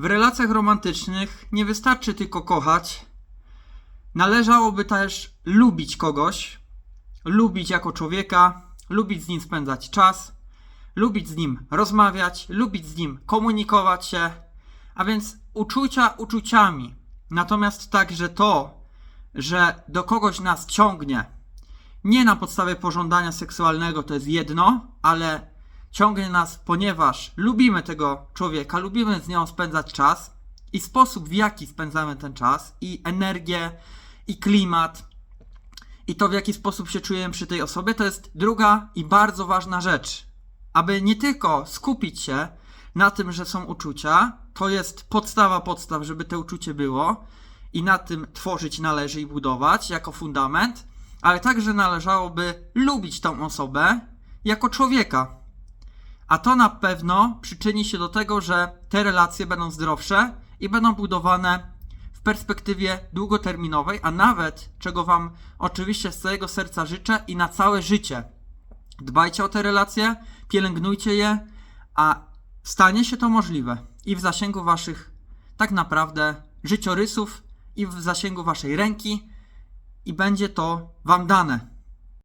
W relacjach romantycznych nie wystarczy tylko kochać. Należałoby też lubić kogoś, lubić jako człowieka, lubić z nim spędzać czas, lubić z nim rozmawiać, lubić z nim komunikować się, a więc uczucia uczuciami. Natomiast także to, że do kogoś nas ciągnie, nie na podstawie pożądania seksualnego, to jest jedno, ale ciągnie nas, ponieważ lubimy tego człowieka, lubimy z nią spędzać czas i sposób, w jaki spędzamy ten czas, i energię, i klimat, i to, w jaki sposób się czujemy przy tej osobie, to jest druga i bardzo ważna rzecz. Aby nie tylko skupić się na tym, że są uczucia, to jest podstawa podstaw, żeby te uczucie było i na tym tworzyć należy i budować jako fundament, ale także należałoby lubić tą osobę jako człowieka. A to na pewno przyczyni się do tego, że te relacje będą zdrowsze i będą budowane w perspektywie długoterminowej, a nawet, czego Wam oczywiście z całego serca życzę i na całe życie. Dbajcie o te relacje, pielęgnujcie je, a stanie się to możliwe i w zasięgu Waszych tak naprawdę życiorysów, i w zasięgu Waszej ręki, i będzie to Wam dane.